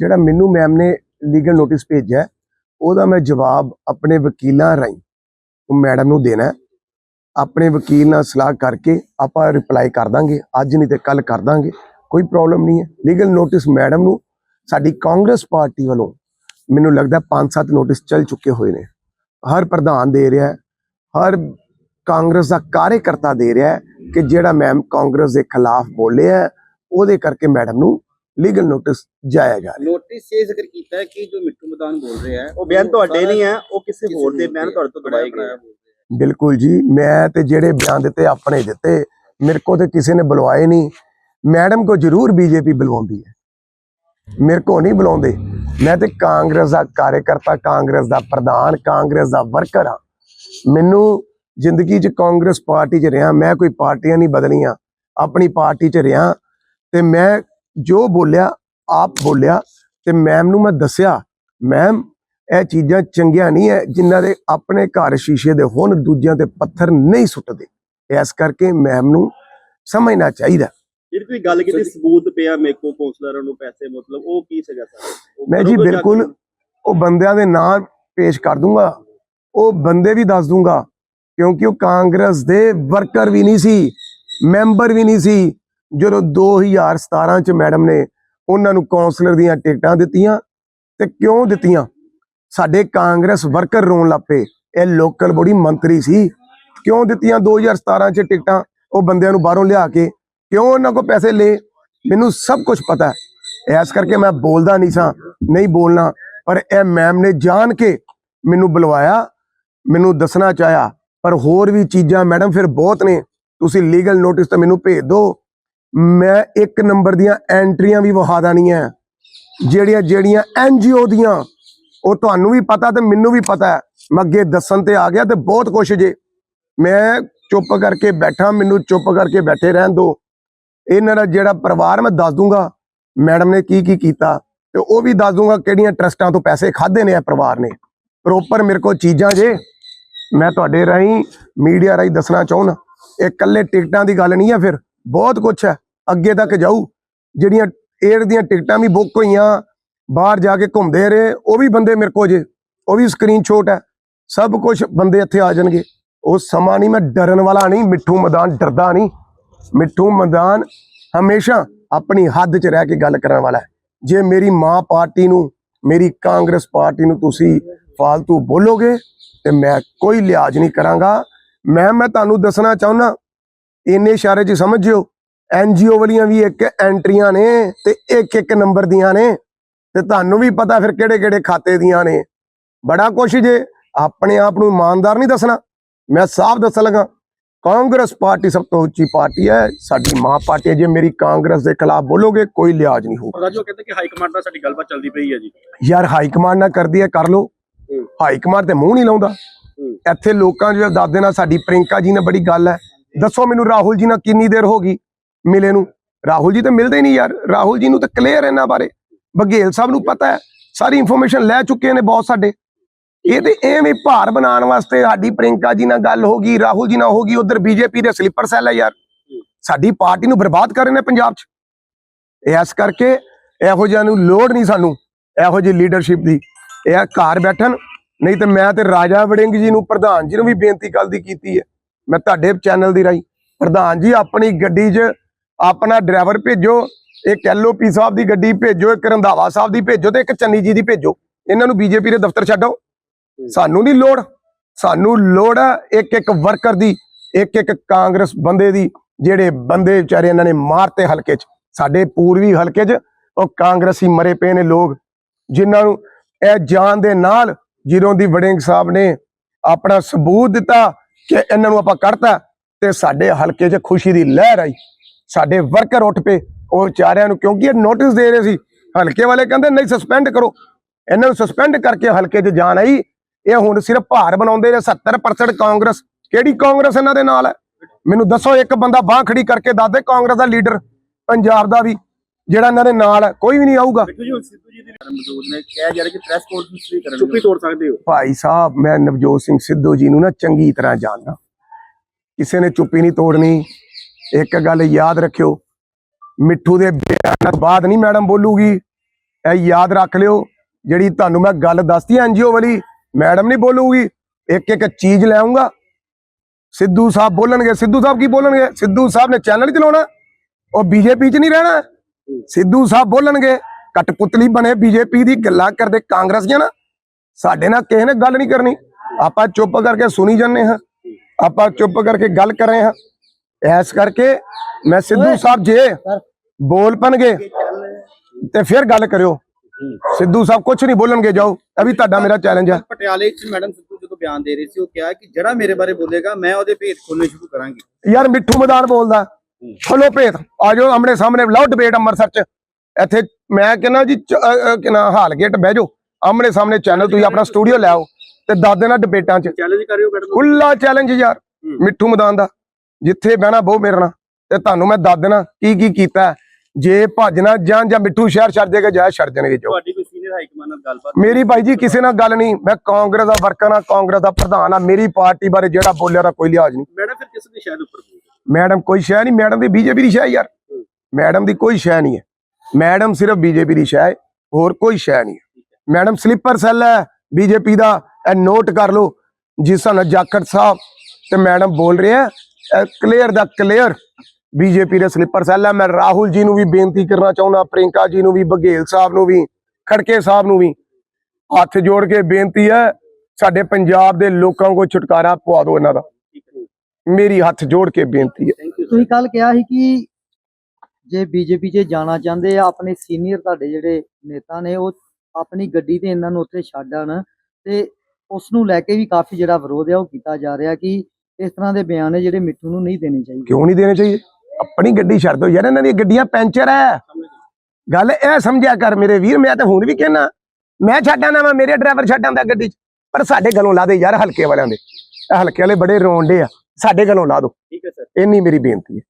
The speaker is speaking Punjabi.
ਜਿਹੜਾ ਮੈਨੂੰ ਮੈਮ ਨੇ ਲੀਗਲ ਨੋਟਿਸ ਭੇਜਿਆ ਉਹਦਾ ਮੈਂ ਜਵਾਬ ਆਪਣੇ ਵਕੀਲਾਂ ਰਾਹੀਂ ਉਹ ਮੈਡਮ ਨੂੰ ਦੇਣਾ ਆਪਣੇ ਵਕੀਲ ਨਾਲ ਸਲਾਹ ਕਰਕੇ ਆਪਾਂ ਰਿਪਲਾਈ ਕਰ ਦਾਂਗੇ ਅੱਜ ਨਹੀਂ ਤੇ ਕੱਲ ਕਰ ਦਾਂਗੇ ਕੋਈ ਪ੍ਰੋਬਲਮ ਨਹੀਂ ਹੈ। ਲੀਗਲ ਨੋਟਿਸ ਮੈਡਮ ਨੂੰ ਸਾਡੀ ਕਾਂਗਰਸ ਪਾਰਟੀ ਵੱਲੋਂ ਮੈਨੂੰ ਲੱਗਦਾ 5-7 ਨੋਟਿਸ ਚੱਲ ਚੁੱਕੇ ਹੋਏ ਨੇ। ਹਰ ਪ੍ਰਧਾਨ ਦੇ ਰਿਹਾ ਹਰ ਕਾਂਗਰਸ ਦਾ ਕਾਰਜਕਰਤਾ ਦੇ ਰਿਹਾ ਕਿ ਜਿਹੜਾ ਮੈਮ ਕਾਂਗਰਸ ਦੇ ਖਿਲਾਫ ਬੋਲਿਆ ਹੈ, ਉਹਦੇ ਕਰਕੇ ਮੈਡਮ ਨੂੰ ਲੀਗਲ ਨੋਟਿਸ ਜਾਇਆ ਜਾ ਰਿਹਾ। ਨੋਟਿਸ ਇਹ ਜ਼ਿਕਰ ਕੀਤਾ ਹੈ ਕਿ ਜੋ ਮਿੱਠੂ ਮਦਾਨ ਬੋਲ ਰਿਹਾ ਹੈ ਉਹ ਬਿਆਨ ਤੁਹਾਡੇ ਨਹੀਂ ਹੈ ਉਹ ਕਿਸੇ ਕਿਸੇ ਹੋਰ ਦੇ ਹੋਰ ਬਿਆਨ ਦੇ ਤੁਹਾਡੇ ਤੋਂ ਦਵਾਏ ਗਏ ਆ। ਬਿਲਕੁਲ ਜੀ ਮੈਂ ਤੇ ਜਿਹੜੇ ਬਿਆਨ ਦਿੱਤੇ ਆਪਣੇ ਦਿੱਤੇ ਮੇਰੇ ਕੋ ਤੇ ਕਿਸੇ ਨੇ ਬੁਲਵਾਏ ਨਹੀਂ। ਮੈਡਮ ਕੋ ਜ਼ਰੂਰ ਬੀਜੇਪੀ ਬੁਲਵਾਉਂਦੀ ਹੈ। ਮੇਰੇ ਕੋ ਨਹੀਂ ਬੁਲਾਉਂਦੇ। ਮੈਂ ਤੇ ਕਾਂਗਰਸ ਦਾ ਕਾਰਜਕਰਤਾ ਕਾਂਗਰਸ ਦਾ ਪ੍ਰਧਾਨ ਕਾਂਗਰਸ ਦਾ ਵਰਕਰ ਹਾਂ। ਮੈਨੂੰ ਜ਼ਿੰਦਗੀ 'ਚ ਕਾਂਗਰਸ ਪਾਰਟੀ 'ਚ ਰਿਹਾ ਮੈਂ ਕੋਈ ਪਾਰਟੀਆਂ ਨਹੀਂ ਬਦਲੀਆਂ। ਆਪਣੀ ਪਾਰਟੀ 'ਚ ਰਿਹਾ ਤੇ ਮੈਂ ਜੋ ਬੋਲਿਆ ਆਪ ਬੋਲਿਆ ਤੇ ਮੈਮ ਨੂੰ ਮੈਂ ਦੱਸਿਆ ਮੈਮ ਇਹ ਚੀਜ਼ਾਂ ਚੰਗੀਆਂ ਨਹੀਂ ਹੈ ਜਿਨ੍ਹਾਂ ਦੇ ਆਪਣੇ ਘਰ ਸ਼ੀਸ਼ੇ ਦੇ ਹੋਣ ਦੂਜਿਆਂ ਤੇ ਪੱਥਰ ਨਹੀਂ ਸੁੱਟਦੇ। ਇਸ ਕਰਕੇ ਮੈਮ ਨੂੰ ਸਮਝਣਾ ਚਾਹੀਦਾ। ਜਿਹੜੀ ਤੁਸੀਂ ਗੱਲ ਕੀਤੀ ਸਬੂਤ ਪਿਆ ਮੇਕੋ ਕੌਂਸਲਰਾਂ ਨੂੰ ਪੈਸੇ ਮਤਲਬ ਉਹ ਕੀ ਸਰ ਉਹ ਮੈਂ ਜੀ ਬਿਲਕੁਲ? ਉਹ ਬੰਦਿਆਂ ਦੇ ਨਾਂ ਪੇਸ਼ ਕਰ ਦੂੰਗਾ। ਉਹ ਬੰਦੇ ਵੀ ਦੱਸ ਦੂੰਗਾ ਕਿਉਂਕਿ ਉਹ ਕਾਂਗਰਸ ਦੇ ਵਰਕਰ ਵੀ ਨਹੀਂ ਸੀ ਮੈਂਬਰ ਵੀ ਨਹੀਂ ਸੀ। ਜਦੋਂ 2017 ਚ ਮੈਡਮ ਨੇ ਉਹਨਾਂ ਨੂੰ ਕਾਉਂਸਲਰ ਦੀਆਂ ਟਿਕਟਾਂ ਦਿੱਤੀਆਂ ਤੇ ਕਿਉਂ ਦਿੱਤੀਆਂ? ਸਾਡੇ ਕਾਂਗਰਸ ਵਰਕਰ ਰੋਣ ਲੱਪੇ ਇਹ ਲੋਕਲ ਬੋਡੀ ਮੰਤਰੀ ਸੀ। ਕਿਉਂ ਦਿੱਤੀਆਂ 2017 ਚ ਟਿਕਟਾਂ? ਉਹ ਬੰਦਿਆਂ ਨੂੰ ਬਾਹਰੋਂ ਲਿਆ ਕੇ ਕਿਉਂ ਉਹਨਾਂ ਕੋ ਪੈਸੇ ਲਏ? ਮੈਨੂੰ ਸਭ ਕੁਝ ਪਤਾ ਹੈ। ਇਸ ਕਰਕੇ ਮੈਂ ਬੋਲਦਾ ਨਹੀਂ ਸਾਂ, ਨਹੀਂ ਬੋਲਣਾ। ਪਰ ਇਹ ਮੈਮ ਨੇ ਜਾਣ ਕੇ ਮੈਨੂੰ ਬੁਲਵਾਇਆ, ਮੈਨੂੰ ਦੱਸਣਾ ਚਾਹਿਆ। ਪਰ ਹੋਰ ਵੀ ਚੀਜ਼ਾਂ ਮੈਡਮ ਫਿਰ ਬਹੁਤ ਨੇ। ਤੁਸੀਂ ਲੀਗਲ ਨੋਟਿਸ ਤਾਂ ਮੈਨੂੰ ਭੇਜ ਦਿਓ। ਮੈਂ ਇੱਕ ਨੰਬਰ ਦੀਆਂ ਐਂਟਰੀਆਂ ਵੀ ਵਹਾ ਦੇਣੀਆਂ ਜਿਹੜੀਆਂ ਜਿਹੜੀਆਂ ਐਨਜੀਓ ਦੀਆਂ, ਉਹ ਤੁਹਾਨੂੰ ਵੀ ਪਤਾ ਤੇ ਮੈਨੂੰ ਵੀ ਪਤਾ ਮੈਂ ਅੱਗੇ ਦੱਸਣ ਤੇ ਆ ਗਿਆ ਤੇ ਬਹੁਤ ਕੁਛ ਜੇ। ਮੈਂ ਚੁੱਪ ਕਰਕੇ ਬੈਠਾ, ਮੈਨੂੰ ਚੁੱਪ ਕਰਕੇ ਬੈਠੇ ਰਹਿਣ ਦਿਓ ਇਹਨਾਂ ਦਾ ਜਿਹੜਾ ਪਰਿਵਾਰ ਮੈਂ ਦੱਸ ਦੂੰਗਾ, ਮੈਡਮ ਨੇ ਕੀ ਕੀ ਕੀਤਾ ਤੇ ਉਹ ਵੀ ਦੱਸ ਦੂੰਗਾ ਕਿਹੜੀਆਂ ਟਰਸਟਾਂ ਤੋਂ ਪੈਸੇ ਖਾਦੇ ਨੇ ਇਹ ਪਰਿਵਾਰ ਨੇ। ਪ੍ਰੋਪਰ ਮੇਰੇ ਕੋਲ ਚੀਜ਼ਾਂ ਜੇ, ਮੈਂ ਤੁਹਾਡੇ ਰਾਹੀਂ ਮੀਡੀਆ ਰਾਹੀਂ ਦੱਸਣਾ ਚਾਹੁੰਦਾ। ਇਹ ਇਕੱਲੇ ਟਿਕਟਾਂ ਦੀ ਗੱਲ ਨਹੀਂ ਹੈ ਫਿਰ। ਬਹੁਤ ਕੁਝ ਹੈ। ਅੱਗੇ ਤੱਕ ਜਾਊ। ਜਿਹੜੀਆਂ 에ਅਰ ਦੀਆਂ ਟਿਕਟਾਂ ਵੀ ਬੁੱਕ ਹੋਈਆਂ, ਬਾਹਰ ਜਾ ਕੇ ਘੁੰਮਦੇ ਰਹੇ, ਉਹ ਵੀ ਬੰਦੇ ਮੇਰੇ ਕੋਲ ਜੇ, ਉਹ ਵੀ ਸਕਰੀਨਸ਼ਾਟ ਹੈ। ਸਭ ਕੁਝ ਬੰਦੇ ਇੱਥੇ ਆ ਜਾਣਗੇ। ਉਹ ਸਮਾਂ ਨਹੀਂ, ਮੈਂ ਡਰਨ ਵਾਲਾ ਨਹੀਂ, ਮਿੱਠੂ ਮੈਦਾਨ ਡਰਦਾ ਨਹੀਂ। ਮਿੱਠੂ ਮੈਦਾਨ ਹਮੇਸ਼ਾ ਆਪਣੀ ਹੱਦ 'ਚ ਰਹਿ ਕੇ ਗੱਲ ਕਰਨ ਵਾਲਾ ਜੇ ਮੇਰੀ ਮਾਂ ਪਾਰਟੀ ਨੂੰ, ਮੇਰੀ ਕਾਂਗਰਸ ਪਾਰਟੀ ਨੂੰ ਤੁਸੀਂ ਫਾਲਤੂ ਬੋਲੋਗੇ, ਤੇ ਮੈਂ ਕੋਈ ਲਿਹਾਜ਼ ਨਹੀਂ ਕਰਾਂਗਾ। ਮੈਂ ਮੈਂ ਤੁਹਾਨੂੰ ਦੱਸਣਾ ਚਾਹੁੰਦਾ ਇੰਨੇ ਇਸ਼ਾਰੇ 'ਚ ਸਮਝਿਓ। ਐਨਜੀਓ ਵਾਲੀਆਂ ਵੀ ਇੱਕ ਐਂਟਰੀਆਂ ਨੇ ਤੇ ਇੱਕ ਇੱਕ ਨੰਬਰ ਦੀਆਂ ਨੇ ਤੇ ਤੁਹਾਨੂੰ ਵੀ ਪਤਾ ਫਿਰ ਕਿਹੜੇ ਕਿਹੜੇ ਖਾਤੇ ਦੀਆਂ ਨੇ। ਬੜਾ ਕੁਛ ਜੇ ਆਪਣੇ ਆਪ ਨੂੰ ਇਮਾਨਦਾਰ ਨਹੀਂ ਦੱਸਣਾ। ਮੈਂ ਸਾਫ਼ ਦੱਸਣ ਲੱਗਾ ਕਾਂਗਰਸ ਪਾਰਟੀ ਸਭ ਤੋਂ ਉੱਚੀ ਪਾਰਟੀ ਹੈ ਸਾਡੀ ਮਾਂ ਪਾਰਟੀ ਹੈ। ਜੇ ਮੇਰੀ ਕਾਂਗਰਸ ਦੇ ਖਿਲਾਫ ਬੋਲੋਗੇ ਕੋਈ ਲਿਹਾਜ਼ ਨਹੀਂ ਹੋਊਗਾ। ਰਾਜੂ ਕਹਿੰਦੇ ਕਿ ਹਾਈ ਕਮਾਂਡ ਨਾਲ ਸਾਡੀ ਗੱਲਬਾਤ ਚੱਲਦੀ ਪਈ ਹੈ ਜੀ। ਯਾਰ ਹਾਈ ਕਮਾਂਡ ਨਾ ਕਰਦੀ ਹੈ ਕਰ ਲੋ। ਹਾਈ ਕਮਾਂਡ ਤੇ ਮੂੰਹ ਨਹੀਂ ਲਾਉਂਦਾ। ਇੱਥੇ ਲੋਕਾਂ ਜੋ ਦੱਸ ਦੇਣਾ ਸਾਡੀ ਪ੍ਰਿੰਕਾ ਜੀ ਨੇ ਬੜੀ ਗੱਲ ਹੈ। ਦੱਸੋ ਮੈਨੂੰ ਰਾਹੁਲ ਜੀ ਨਾਲ ਕਿੰਨੀ ਦੇਰ ਹੋ ਗਈ ਮਿਲੇ ਨੂੰ? ਰਾਹੁਲ ਜੀ ਤਾਂ ਮਿਲਦੇ ਨਹੀਂ ਯਾਰ। ਰਾਹੁਲ ਜੀ ਨੂੰ ਤਾਂ ਕਲੀਅਰ ਇਹਨਾਂ ਬਾਰੇ। ਬਘੇਲ ਸਾਹਿਬ ਨੂੰ ਪਤਾ ਹੈ, ਸਾਰੀ ਇਨਫੋਰਮੇਸ਼ਨ ਲੈ ਚੁੱਕੇ ਨੇ ਬਹੁਤ ਸਾਡੇ। ਇਹ ਤੇ ਐਵੇਂ ਭਾਰ ਬਣਾਉਣ ਵਾਸਤੇ ਸਾਡੀ ਪ੍ਰਿੰਕਾ ਜੀ ਨਾਲ ਗੱਲ ਹੋ ਗਈ, ਰਾਹੁਲ ਜੀ ਨਾਲ ਹੋ ਗਈ, ਉਧਰ ਬੀਜੇਪੀ ਦੇ ਸਲੀਪਰ ਸੈੱਲ ਹੈ ਯਾਰ। ਸਾਡੀ ਪਾਰਟੀ ਨੂੰ ਬਰਬਾਦ ਕਰ ਰਹੇ ਨੇ ਪੰਜਾਬ 'ਚ। ਇਸ ਕਰਕੇ ਇਹੋ ਜਿਹਾ ਨੂੰ ਲੋੜ ਨਹੀਂ ਸਾਨੂੰ, ਇਹੋ ਜਿਹੀ ਲੀਡਰਸ਼ਿਪ ਦੀ। ਇਹ ਆ ਘਰ ਬੈਠਣ, ਨਹੀਂ ਤੇ ਮੈਂ ਤੇ ਰਾਜਾ ਵੜਿੰਗ ਜੀ ਨੂੰ ਪ੍ਰਧਾਨ ਜੀ ਨੂੰ ਵੀ ਬੇਨਤੀ ਕੱਲ ਦੀ ਕੀਤੀ ਹੈ। ਮੈਂ ਤੁਹਾਡੇ ਚੈਨਲ ਦੀ ਰਾਈ ਪ੍ਰਧਾਨ ਜੀ, ਆਪਣੀ ਗੱਡੀ 'ਚ ਆਪਣਾ ਡਰਾਈਵਰ ਭੇਜੋ, ਇੱਕ ਐਲਓਪੀ ਸਾਹਿਬ ਦੀ ਗੱਡੀ ਭੇਜੋ, ਇੱਕ ਰੰਧਾਵਾ ਸਾਹਿਬ ਦੀ ਭੇਜੋ ਤੇ ਇੱਕ ਚੰਨੀ ਜੀ ਦੀ ਭੇਜੋ। ਇਹਨਾਂ ਨੂੰ ਬੀਜੇਪੀ ਦੇ ਦਫ਼ਤਰ ਛੱਡੋ। ਸਾਨੂੰ ਨਹੀਂ ਲੋੜ। ਸਾਨੂੰ ਲੋੜ ਹੈ ਇੱਕ ਇੱਕ ਵਰਕਰ ਦੀ, ਇੱਕ ਇੱਕ ਕਾਂਗਰਸ ਬੰਦੇ ਦੀ, ਜਿਹੜੇ ਬੰਦੇ ਵਿਚਾਰੇ ਇਹਨਾਂ ਨੇ ਮਾਰਤੇ ਹਲਕੇ 'ਚ। ਸਾਡੇ ਪੂਰਵੀ ਹਲਕੇ 'ਚ ਉਹ ਕਾਂਗਰਸੀ ਮਰੇ ਪਏ ਨੇ ਲੋਕ, ਜਿਨ੍ਹਾਂ ਨੂੰ ਇਹ ਜਾਨ ਦੇ ਨਾਲ ਜਦੋਂ ਦੀ ਵੜਿੰਗ ਸਾਹਿਬ ਨੇ ਆਪਣਾ ਸਬੂਤ ਦਿੱਤਾ। ਕਿ ਇਹਨਾਂ ਨੂੰ ਆਪਾਂ ਕੱਢਤਾ ਤੇ ਸਾਡੇ ਹਲਕੇ 'ਚ ਖੁਸ਼ੀ ਦੀ ਲਹਿਰ ਆਈ। ਸਾਡੇ ਵਰਕਰ ਉੱਠ ਪਏ, ਉਹ ਵਿਚਾਰਿਆਂ ਨੂੰ ਕਿਉਂਕਿ ਇਹ ਨੋਟਿਸ ਦੇ ਰਹੇ ਸੀ, ਹਲਕੇ ਵਾਲੇ ਕਹਿੰਦੇ, ਨਹੀਂ ਸਸਪੈਂਡ ਕਰੋ। ਇਹਨਾਂ ਨੂੰ ਸਸਪੈਂਡ ਕਰਕੇ ਹਲਕੇ 'ਚ ਜਾਣ ਆਈ। ਇਹ ਹੁਣ ਸਿਰਫ ਭਾਰ ਬਣਾਉਂਦੇ ਨੇ 70% ਕਾਂਗਰਸ। ਕਿਹੜੀ ਕਾਂਗਰਸ ਇਹਨਾਂ ਦੇ ਨਾਲ ਹੈ? ਮੈਨੂੰ ਦੱਸੋ, ਇੱਕ ਬੰਦਾ ਬਾਹ ਖੜੀ ਕਰਕੇ ਦੱਸ ਦੇ, ਕਾਂਗਰਸ ਦਾ ਲੀਡਰ ਪੰਜਾਬ ਦਾ ਵੀ, ਜਿਹੜਾ ਇਹਨਾਂ ਦੇ ਨਾਲ ਹੈ, ਕੋਈ ਵੀ ਨਹੀਂ ਆਊਗਾ। ਦੇਖੋ ਜੀ ਹੁਣ ਸਿੱਧੂ ਜੀ ਦੀ ਮੌਜੂਦ ਨੇ ਕਿਹਾ ਜਾ ਰਿਹਾ ਕਿ ਪ੍ਰੈਸ ਕਾਨਫਰੰਸ ਵੀ ਕਰਨ ਚੁੱਪੀ ਤੋੜ ਸਕਦੇ ਹੋ? ਭਾਈ ਸਾਹਿਬ ਮੈਂ ਨਵਜੋਤ ਸਿੰਘ ਸਿੱਧੂ ਜੀ ਨੂੰ ਨਾ ਚੰਗੀ ਤਰ੍ਹਾਂ ਜਾਣਦਾ। ਕਿਸੇ ਨੇ ਚੁੱਪੀ ਨਹੀਂ ਤੋੜਨੀ। ਇੱਕ ਗੱਲ ਯਾਦ ਰੱਖਿਓ ਮਿੱਠੂ ਦੇ ਬਿਆਨਾਂ ਤੋਂ ਬਾਅਦ ਨਹੀਂ ਮੈਡਮ ਬੋਲੂਗੀ। ਇਹ ਯਾਦ ਰੱਖ ਲਿਓ ਜਿਹੜੀ ਤੁਹਾਨੂੰ ਮੈਂ ਗੱਲ ਦੱਸਤੀ ਐਨਜੀਓ ਵਾਲੀ ਮੈਡਮ ਨਹੀਂ ਬੋਲੂਗੀ। ਇੱਕ ਇੱਕ ਚੀਜ਼ ਲੈ ਆਉਂਗਾ ਸਿੱਧੂ ਸਾਹਿਬ ਬੋਲਣਗੇ। ਸਿੱਧੂ ਸਾਹਿਬ ਕੀ ਬੋਲਣਗੇ? ਸਿੱਧੂ ਸਾਹਿਬ ਨੇ ਚੈਨਲ ਚਲਾਉਣਾ। ਉਹ ਬੀਜੇਪੀ 'ਚ ਨਹੀਂ ਰਹਿਣਾ। ਸਿੱਧੂ ਸਾਹਿਬ ਬੋਲਣਗੇ। ਕਟਪੁਤਲੀ ਬਣੇ ਬੀਜੇਪੀ ਦੀ ਗੱਲਾਂ ਕਰਦੇ ਕਾਂਗਰਸੀਆਂ ਨਾ ਸਾਡੇ ਨਾਲ ਕਿਸੇ ਨੇ ਗੱਲ ਨਹੀਂ ਕਰਨੀ। ਆਪਾਂ ਚੁੱਪ ਕਰਕੇ ਸੁਣੀ ਜੰਨੇ ਹਾਂ। ਆਪਾਂ ਚੁੱਪ ਕਰਕੇ ਗੱਲ ਕਰ ਰਹੇ ਹਾਂ। ਐਸ ਕਰਕੇ ਮੈਂ ਸਿੱਧੂ ਸਾਹਿਬ ਜੇ ਬੋਲ ਪਣਗੇ ਤੇ ਫਿਰ ਗੱਲ ਕਰਿਓ। ਸਿੱਧੂ ਸਾਹਿਬ ਕੁਝ ਨਹੀਂ ਬੋਲਣਗੇ ਜਾਓ। ਇਹ ਵੀ ਤੁਹਾਡਾ ਮੇਰਾ ਚੈਲੰਜ ਹੈ ਪਟਿਆਲੇ 'ਚ ਮੈਡਮ ਸਿੱਧੂ ਜਦੋਂ ਬਿਆਨ ਦੇ ਰਹੇ ਸੀ ਉਹ ਕਿਹਾ ਕਿ ਜਿਹੜਾ ਮੇਰੇ ਬਾਰੇ ਬੋਲੇਗਾ ਮੈਂ ਉਹਦੇ ਭੇਤ ਖੋਲਣੇ ਸ਼ੁਰੂ ਕਰਾਂਗੀ। ਯਾਰ ਮਿੱਠੂ ਮੈਦਾਨ ਬੋਲਦਾ। ਖੋਲੋ ਭੇਤ। ਆ ਜਾਓ ਆਮਣੇ ਸਾਹਮਣੇ ਲਾਓ ਡਿਬੇਟ ਅੰਮ੍ਰਿਤਸਰ ਚ। ਇੱਥੇ ਮੈਂ ਕਹਿੰਦਾ ਜੀ ਕਿਨਾ ਹਾਲ ਗੇਟ ਬਹਿ ਜਾਓ। ਆਮਣੇ ਸਾਹਮਣੇ ਚੈਨਲ ਤੁਸੀਂ ਆਪਣਾ ਸਟੂਡੀਓ ਲੈ ਆਓ ਤੇ ਦੱਸ ਦੇਣਾ ਡਿਬੇਟਾਂ ਚ। ਚੈਲੰਜ ਕਰਿਓ ਮੈਡਮ ਖੁੱਲਾ ਚੈਲੰਜ ਯਾਰ ਮਿੱਠੂ ਮੈਦਾਨ ਦਾ। ਜਿੱਥੇ ਬਹਿਣਾ ਬਹੁ ਮੇਰੇ ਨਾਲ। ਤੇ ਤੁਹਾਨੂੰ ਮੈਂ ਦੱਸ ਦੇਣਾ ਕੀ ਕੀ ਕੀਤਾ। ਜੇ ਭੱਜਣਾ ਜਾਂ ਜਾਂ ਮਿੱਠੂ ਸ਼ਹਿਰ ਛੱਡ ਦੇਗਾ ਜਾਂ ਛੱਡ ਜਾਣਗੇ ਜੋ। ਤੁਹਾਡੀ ਕੋਈ ਸੀਨੀਅਰ ਹਾਈ ਕਮਾਂਡ ਨਾਲ ਗੱਲਬਾਤ ਮੇਰੀ ਭਾਈ ਜੀ ਕਿਸੇ ਨਾਲ ਗੱਲ ਨਹੀਂ। ਮੈਂ ਕਾਂਗਰਸ ਦਾ ਵਰਕਰ ਆ ਕਾਂਗਰਸ ਦਾ ਪ੍ਰਧਾਨ ਆ ਮੇਰੀ ਪਾਰਟੀ ਬਾਰੇ ਜਿਹੜਾ ਬੋਲਿਆ ਦਾ ਕੋਈ ਲਿਹਾਜ਼ ਨਹੀਂ। ਮੈਡਮ ਫਿਰ ਕਿਸ ਦੀ ਸ਼ਾਇਦ ਉੱਪਰ? ਮੈਡਮ ਕੋਈ ਸ਼ੈ ਨਹੀਂ। ਮੈਡਮ ਦੀ ਬੀਜੇਪੀ ਦੀ ਸ਼ੈ ਯਾਰ। ਮੈਡਮ ਦੀ ਕੋਈ ਸ਼ੈ ਨਹੀਂ ਹੈ। ਮੈਡਮ ਸਿਰਫ ਬੀਜੇਪੀ ਦੀ ਸ਼ੈ ਹੈ, ਹੋਰ ਕੋਈ ਸ਼ੈ ਨਹੀਂ ਮੈਡਮ, ਸਲੀਪਰ ਸੈੱਲ ਹੈ, ਬੀਜੇਪੀ ਦਾ, ਇਹ ਨੋਟ ਕਰ ਲਓ। ਜਿਸ ਨਾਲ ਜਾਖੜ ਸਾਹਿਬ ਤੇ ਮੈਡਮ ਬੋਲ ਰਹੇ ਆ ਕਲੀਅਰ ਦਾ ਕਲੀਅਰ ਬੀਜੇਪੀ ਦੇ ਸਲੀਪਰ ਸੈੱਲ ਹੈ। ਮੈਂ ਰਾਹੁਲ ਜੀ ਨੂੰ ਵੀ ਬੇਨਤੀ ਕਰਨਾ ਚਾਹੁੰਦਾ ਪ੍ਰਿੰਕਾ ਜੀ ਨੂੰ ਵੀ, ਬਘੇਲ ਸਾਹਿਬ ਨੂੰ ਵੀ, ਖੜਕੇ ਸਾਹਿਬ ਨੂੰ ਵੀ। ਹੱਥ ਜੋੜ ਕੇ ਬੇਨਤੀ ਹੈ, ਸਾਡੇ ਪੰਜਾਬ ਦੇ ਲੋਕਾਂ ਕੋ ਛੁਟਕਾਰਾ ਪਵਾ ਦਿਓ ਇਹਨਾਂ ਦਾ। ਮੇਰੀ ਹੱਥ ਜੋੜ ਕੇ ਬੇਨਤੀ ਹੈ। ਤੁਸੀਂ ਕੱਲ ਕਿਹਾ ਸੀ ਕਿ ਜੇ ਬੀਜੇਪੀ 'ਚ ਜਾਣਾ ਚਾਹੁੰਦੇ ਆ ਆਪਣੇ ਸੀਨੀਅਰ ਤੁਹਾਡੇ ਜਿਹੜੇ ਨੇਤਾ ਨੇ ਉਹ ਆਪਣੀ ਗੱਡੀ ਤੇ ਇਹਨਾਂ ਨੂੰ ਉੱਥੇ ਛੱਡ ਆਣ ਤੇ ਉਸ ਨੂੰ ਲੈ ਕੇ ਵੀ ਕਾਫੀ ਜਿਹੜਾ ਵਿਰੋਧ ਹੈ ਉਹ ਕੀਤਾ ਜਾ ਰਿਹਾ ਕਿ ਇਸ ਤਰ੍ਹਾਂ ਦੇ ਬਿਆਨ ਨੇ ਜਿਹੜੇ ਮਿੱਠੂ ਨੂੰ ਨਹੀਂ ਦੇਣੇ ਚਾਹੀਦੇ। ਕਿਉਂ ਨਹੀਂ ਦੇਣੇ ਚਾਹੀਏ ਆਪਣੀ ਗੱਡੀ ਛੱਡ ਦਿਓ ਯਾਰ ਇਹਨਾਂ ਦੀਆਂ ਗੱਡੀਆਂ ਪੈਂਚਰ ਹੈ ਗੱਲ ਇਹ ਸਮਝਿਆ ਕਰ ਮੇਰੇ ਵੀਰ ਮੈਂ ਤਾਂ ਹੁਣ ਵੀ ਕਹਿਣਾ ਮੈਂ ਛੱਡਾਂ ਨਾ ਮੇਰੇ ਡਰਾਈਵਰ ਛੱਡਾਂ ਦਾ ਗੱਡੀ 'ਚ। ਪਰ ਸਾਡੇ ਗਲੋਂ ਲਾ ਦੇ ਯਾਰ ਹਲਕੇ ਵਾਲਿਆਂ ਦੇ। ਇਹ ਹਲਕੇ ਵਾਲੇ ਬੜੇ ਰੋਂਡੇ ਆ ਸਾਡੇ ਗਲੋਂ ਲਾ ਦਿਓ ਠੀਕ ਹੈ ਸਰ। ਇੰਨੀ ਮੇਰੀ ਬੇਨਤੀ ਹੈ।